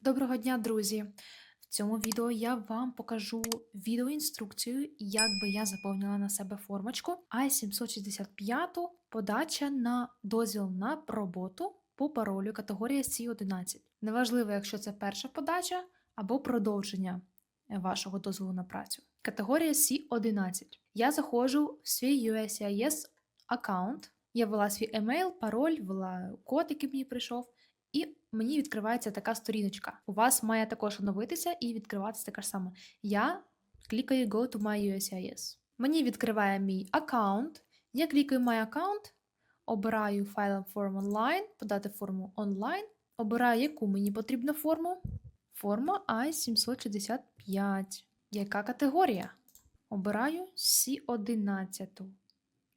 Доброго дня, друзі! В цьому відео я вам покажу відеоінструкцію, як би я заповнила на себе формочку А765 подача на дозвіл на роботу по паролю категорія C11. Неважливо, якщо це перша подача або продовження вашого дозволу на працю. Категорія C11. Я заходжу в свій USCIS аккаунт. Я ввела свій емейл, пароль, ввела код, який мені прийшов. І мені відкривається така сторіночка. У вас має також оновитися і відкриватися така ж сама. Я клікаю Go to my USCIS. Мені відкриває мій аккаунт. Я клікаю My Account, обираю файл форм онлайн, подати форму онлайн, обираю, яку мені потрібна форму. Форма I765. Яка категорія? Обираю C11.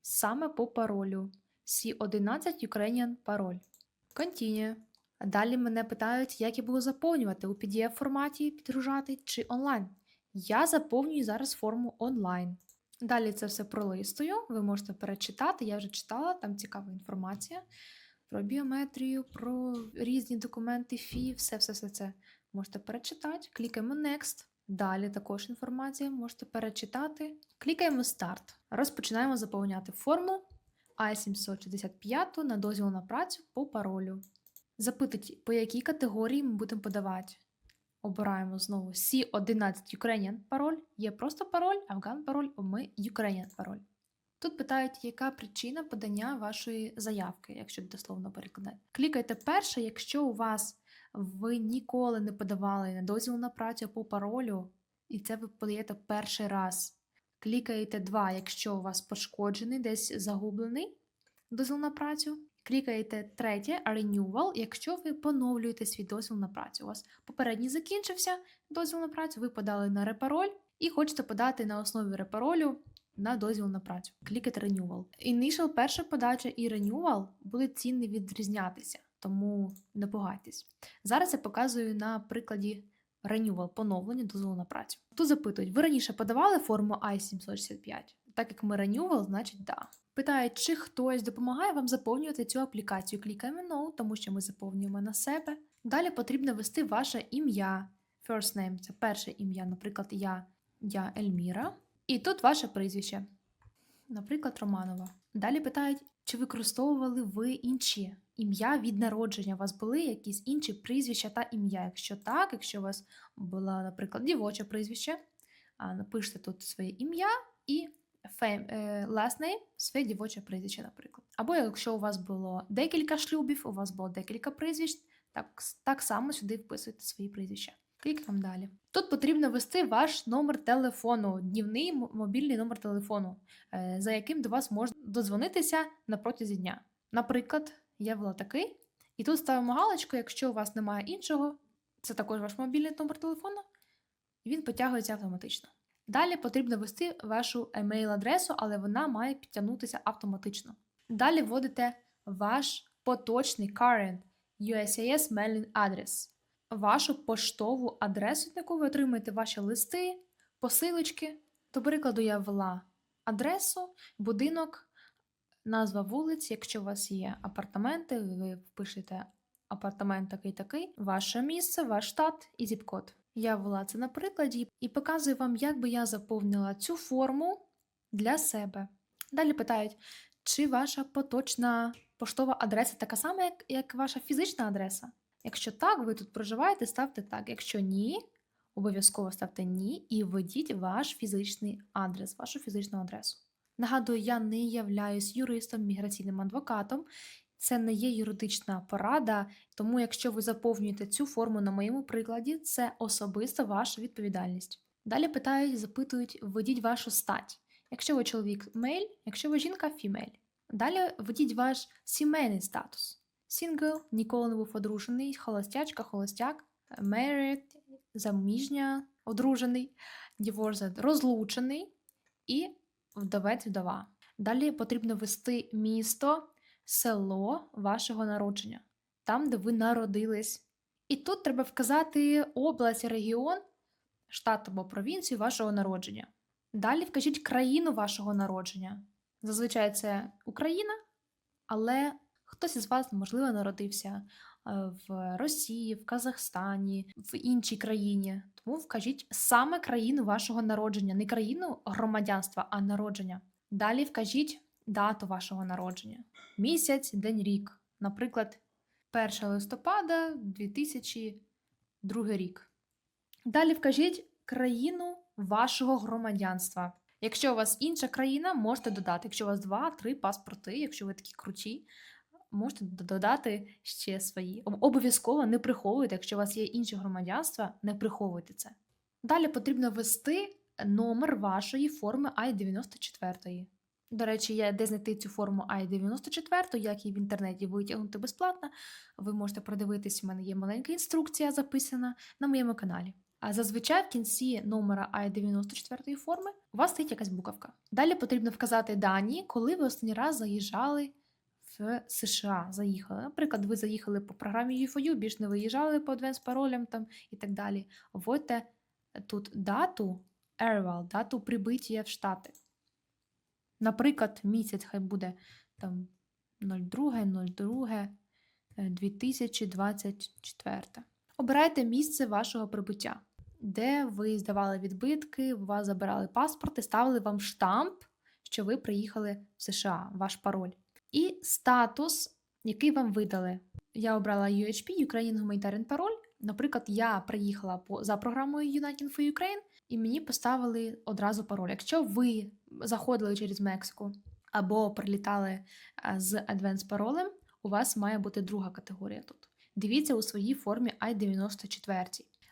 Саме по паролю. C11 Ukrainian пароль. Continue. Далі мене питають, як я буду заповнювати у PDF форматі, підгружати чи онлайн. Я заповнюю зараз форму онлайн. Далі це все пролистую, ви можете перечитати, я вже читала, там цікава інформація про біометрію, про різні документи, ФІ, все-все-все це можете перечитати. Клікаємо Next. Далі також інформація можете перечитати. Клікаємо Старт. Розпочинаємо заповняти форму А765 на дозвіл на працю по паролю. Запитують, по якій категорії ми будемо подавати. Обираємо знову C11 Ukrainian пароль. Є просто пароль, Афган пароль, а ми Ukrainian пароль. Тут питають, яка причина подання вашої заявки, якщо дословно перекладати. Клікайте перше, якщо у вас ви ніколи не подавали на дозвіл на працю по паролю, і це ви подаєте перший раз. Клікаєте 2, якщо у вас пошкоджений, десь загублений дозвіл на працю. Клікаєте третє Renewal, якщо ви поновлюєте свій дозвіл на працю. У вас попередній закінчився дозвіл на працю, ви подали на репароль і хочете подати на основі репаролю на дозвіл на працю. Клікайте Renewal. Initial перша подача і Renewal будуть цінні відрізнятися, тому не пугайтесь. Зараз я показую на прикладі Renewal, поновлення дозволу на працю. Тут запитують: ви раніше подавали форму I-765? Так як ми Renewal, значить да. Питають, чи хтось допомагає вам заповнювати цю аплікацію. Клікаємо No, тому що ми заповнюємо на себе. Далі потрібно ввести ваше ім'я. First name це перше ім'я, наприклад, я, я Ельміра. І тут ваше прізвище, наприклад, Романова. Далі питають, чи використовували ви інші ім'я від народження. У вас були якісь інші прізвища та ім'я. Якщо так, якщо у вас було, наприклад, дівоче прізвище, напишете тут своє ім'я і last name, своє дівоче прізвище, наприклад. Або якщо у вас було декілька шлюбів, у вас було декілька прізвищ, так, так само сюди вписуйте свої прізвища. Клікаємо далі. Тут потрібно ввести ваш номер телефону, днівний мобільний номер телефону, е, за яким до вас можна додзвонитися на протязі дня. Наприклад, я ввела такий, і тут ставимо галочку, якщо у вас немає іншого, це також ваш мобільний номер телефону, він потягується автоматично. Далі потрібно ввести вашу емейл-адресу, але вона має підтягнутися автоматично. Далі вводите ваш поточний current USAS mailing адрес, вашу поштову адресу, яку ви отримуєте ваші листи, посилочки. До прикладу, я ввела адресу, будинок, назва вулиць. Якщо у вас є апартаменти, ви впишете апартамент такий-такий, ваше місце, ваш штат і зіп-код. Я ввела це на прикладі і показую вам, як би я заповнила цю форму для себе. Далі питають, чи ваша поточна поштова адреса така сама, як, як ваша фізична адреса? Якщо так, ви тут проживаєте, ставте так. Якщо ні, обов'язково ставте ні і введіть ваш фізичний адрес, вашу фізичну адресу. Нагадую, я не являюсь юристом, міграційним адвокатом. Це не є юридична порада, тому якщо ви заповнюєте цю форму на моєму прикладі, це особисто ваша відповідальність. Далі питають, запитують, введіть вашу стать. Якщо ви чоловік мейль, якщо ви жінка фімейль. Далі введіть ваш сімейний статус. Сінгл, ніколи не був одружений, холостячка, холостяк, married, заміжня, одружений, divorced, розлучений і вдовець вдова. Далі потрібно ввести місто, село вашого народження, там, де ви народились. І тут треба вказати область, регіон, штат або провінцію вашого народження. Далі вкажіть країну вашого народження. Зазвичай це Україна, але хтось із вас, можливо, народився в Росії, в Казахстані, в іншій країні. Тому вкажіть саме країну вашого народження, не країну громадянства, а народження. Далі вкажіть дату вашого народження, місяць, день, рік. Наприклад, 1 листопада 2002 рік. Далі вкажіть країну вашого громадянства. Якщо у вас інша країна, можете додати. Якщо у вас два-три паспорти, якщо ви такі круті, можете додати ще свої. Обов'язково не приховуйте, якщо у вас є інші громадянства, не приховуйте це. Далі потрібно ввести номер вашої форми I-94. До речі, є де знайти цю форму I-94, як її в інтернеті витягнути безплатно. Ви можете продивитись, у мене є маленька інструкція записана на моєму каналі. А зазвичай в кінці номера I-94 форми у вас стоїть якась буковка. Далі потрібно вказати дані, коли ви останній раз заїжджали в США. Заїхали. Наприклад, ви заїхали по програмі U4U, більш не виїжджали по advanced паролям там і так далі. Вводьте тут дату arrival, дату прибиття в Штати. Наприклад, місяць хай буде там 02, 02, е, 2024. Обирайте місце вашого прибуття, де ви здавали відбитки, у вас забирали паспорти, ставили вам штамп, що ви приїхали в США, ваш пароль. І статус, який вам видали. Я обрала UHP, Ukrainian Humanitarian Parole. Наприклад, я приїхала за програмою United for Ukraine, і мені поставили одразу пароль. Якщо ви заходили через Мексику або прилітали з Advanced паролем, у вас має бути друга категорія тут. Дивіться у своїй формі I-94.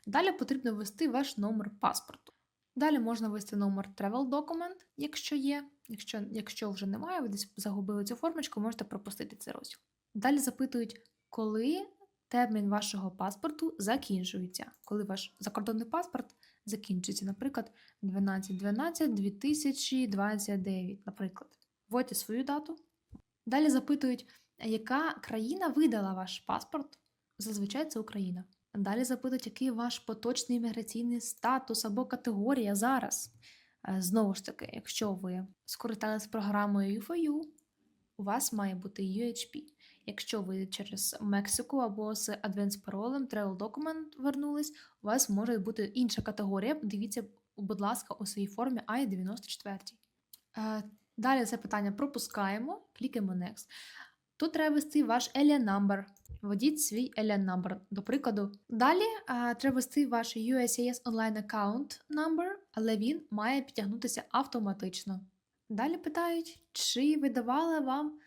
Далі потрібно ввести ваш номер паспорту. Далі можна ввести номер Travel Document, якщо є. Якщо, якщо вже немає, ви десь загубили цю формочку, можете пропустити цей розділ. Далі запитують, коли термін вашого паспорту закінчується, коли ваш закордонний паспорт закінчується, наприклад, 12.12.2029, наприклад. Вводьте свою дату. Далі запитують, яка країна видала ваш паспорт? Зазвичай це Україна. Далі запитують, який ваш поточний імміграційний статус або категорія зараз. Е, Знову ж таки, якщо ви скористалися програмою U4U, у вас має бути UHP. Якщо ви через Мексику або з Advanced паролем Travel Document вернулись, у вас може бути інша категорія. Дивіться, будь ласка, у своїй формі I-94. Е, Далі це питання пропускаємо, клікаємо Next. Тут треба ввести ваш Alien Number. Введіть свій Alien Number, до прикладу. Далі а, треба ввести ваш USAS Online Account Number, але він має підтягнутися автоматично. Далі питають, чи видавали вам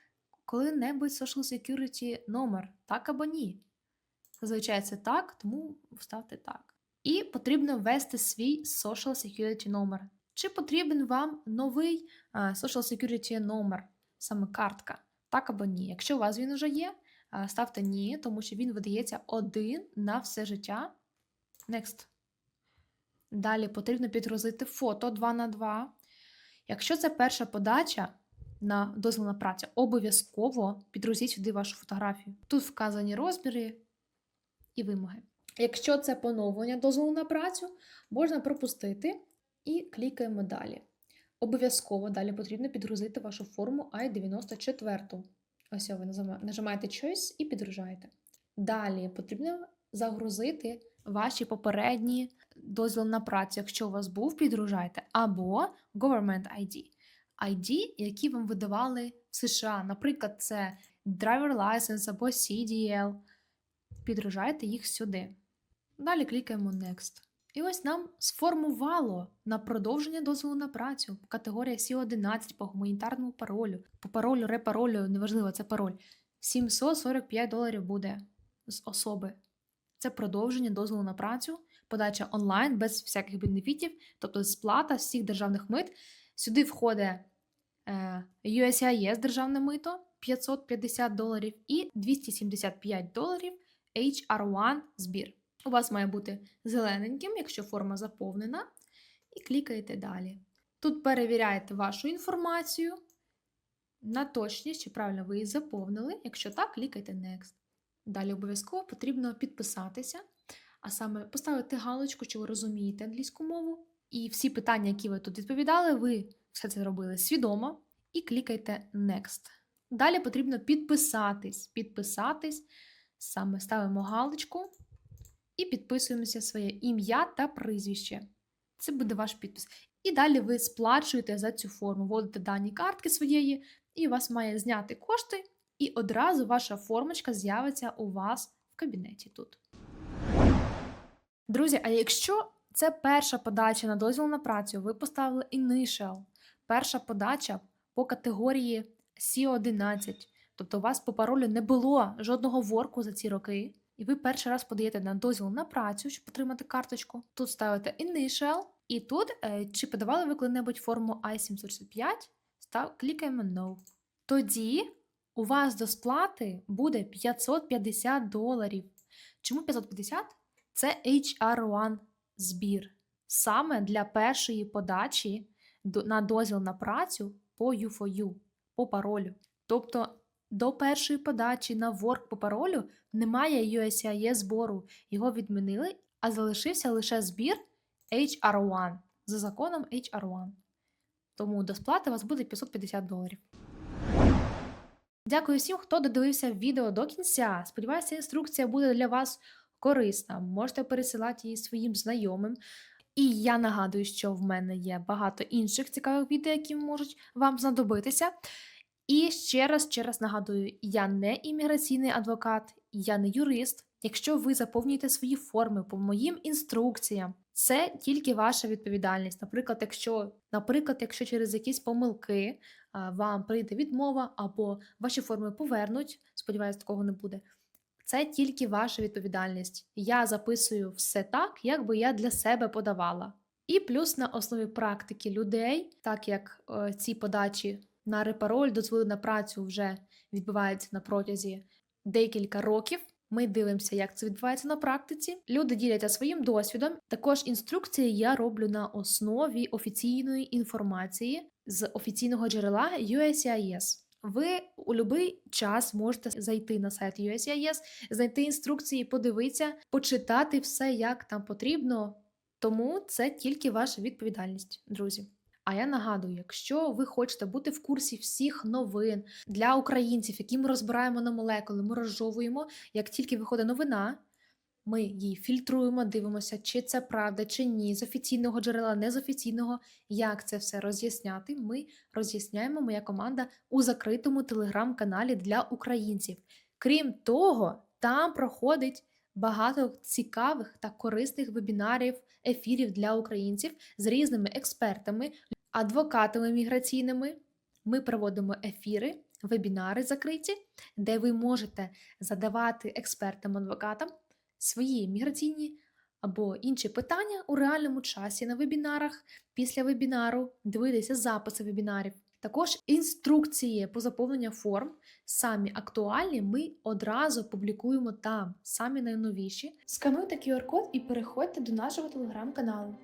коли-небудь Social Security номер, так або ні. Зазвичай це так, тому вставте так. І потрібно ввести свій Social Security номер. Чи потрібен вам новий Social Security номер, саме картка? Так або ні. Якщо у вас він вже є, ставте ні, тому що він видається один на все життя. Next. Далі потрібно підгрузити фото 2 на 2. Якщо це перша подача на дозвіл на працю, обов'язково підгрузіть сюди вашу фотографію. Тут вказані розміри і вимоги. Якщо це поновлення дозволу на працю, можна пропустити і клікаємо далі. Обов'язково далі потрібно підгрузити вашу форму I-94. Ось ви нажимаєте Choice і підгружаєте. Далі потрібно загрузити ваші попередні дозвіл на працю, якщо у вас був, підгружайте, або Government ID. ID, які вам видавали в США. Наприклад, це Driver License або CDL. Підгружайте їх сюди. Далі клікаємо Next. І ось нам сформувало на продовження дозволу на працю. Категорія C11 по гуманітарному паролю, по паролю, репаролю, неважливо, це пароль. 745 доларів буде з особи. Це продовження дозволу на працю, подача онлайн без всяких бенефітів, тобто сплата всіх державних мит. Сюди входить е, USCIS державне мито 550 доларів і 275 доларів HR1 збір. У вас має бути зелененьким, якщо форма заповнена, і клікаєте далі. Тут перевіряєте вашу інформацію на точність, чи правильно ви її заповнили. Якщо так, клікайте Next. Далі обов'язково потрібно підписатися, а саме поставити галочку, чи ви розумієте англійську мову. І всі питання, які ви тут відповідали, ви все це робили свідомо і клікайте Next. Далі потрібно підписатись, підписатись Саме ставимо галочку і підписуємося своє ім'я та прізвище. Це буде ваш підпис. І далі ви сплачуєте за цю форму, вводите дані картки своєї, і у вас має зняти кошти, і одразу ваша формочка з'явиться у вас в кабінеті тут. Друзі, а якщо це перша подача на дозвіл на працю, ви поставили Initial, перша подача по категорії C11, тобто у вас по паролю не було жодного ворку за ці роки, і ви перший раз подаєте на дозвіл на працю, щоб отримати карточку. Тут ставите Initial, і тут, е, чи подавали ви коли-небудь форму I-765, став, клікаємо No. Тоді у вас до сплати буде 550 доларів. Чому 550? Це HR1 збір. Саме для першої подачі на дозвіл на працю по U4U, по паролю. Тобто до першої подачі на work по паролю немає USCIS збору. Його відмінили, а залишився лише збір HR1 за законом HR1. Тому до сплати у вас буде 550 доларів. Дякую всім, хто додивився відео до кінця. Сподіваюся, інструкція буде для вас корисна. Можете пересилати її своїм знайомим. І я нагадую, що в мене є багато інших цікавих відео, які можуть вам знадобитися. І ще раз, ще раз нагадую, я не імміграційний адвокат, я не юрист. Якщо ви заповнюєте свої форми по моїм інструкціям, це тільки ваша відповідальність. Наприклад, якщо, наприклад, якщо через якісь помилки вам прийде відмова або ваші форми повернуть, сподіваюсь, такого не буде. Це тільки ваша відповідальність. Я записую все так, як би я для себе подавала. І плюс на основі практики людей, так як е, ці подачі на репароль, дозволи на працю вже відбуваються на протязі декілька років. Ми дивимося, як це відбувається на практиці. Люди діляться своїм досвідом. Також інструкції я роблю на основі офіційної інформації з офіційного джерела USCIS. Ви у будь-який час можете зайти на сайт USCIS, знайти інструкції, подивитися, почитати все, як там потрібно. Тому це тільки ваша відповідальність, друзі. А я нагадую, якщо ви хочете бути в курсі всіх новин для українців, які ми розбираємо на молекули, ми розжовуємо, як тільки виходить новина, ми її фільтруємо, дивимося, чи це правда, чи ні, з офіційного джерела, не з офіційного, як це все роз'ясняти. Ми роз'ясняємо моя команда у закритому телеграм-каналі для українців. Крім того, там проходить багато цікавих та корисних вебінарів, ефірів для українців з різними експертами, адвокатами міграційними. Ми проводимо ефіри, вебінари закриті, де ви можете задавати експертам-адвокатам свої міграційні або інші питання у реальному часі на вебінарах, після вебінару, дивитися записи вебінарів. Також інструкції по заповненню форм самі актуальні, ми одразу публікуємо там, самі найновіші. Скануйте QR-код і переходьте до нашого телеграм-каналу.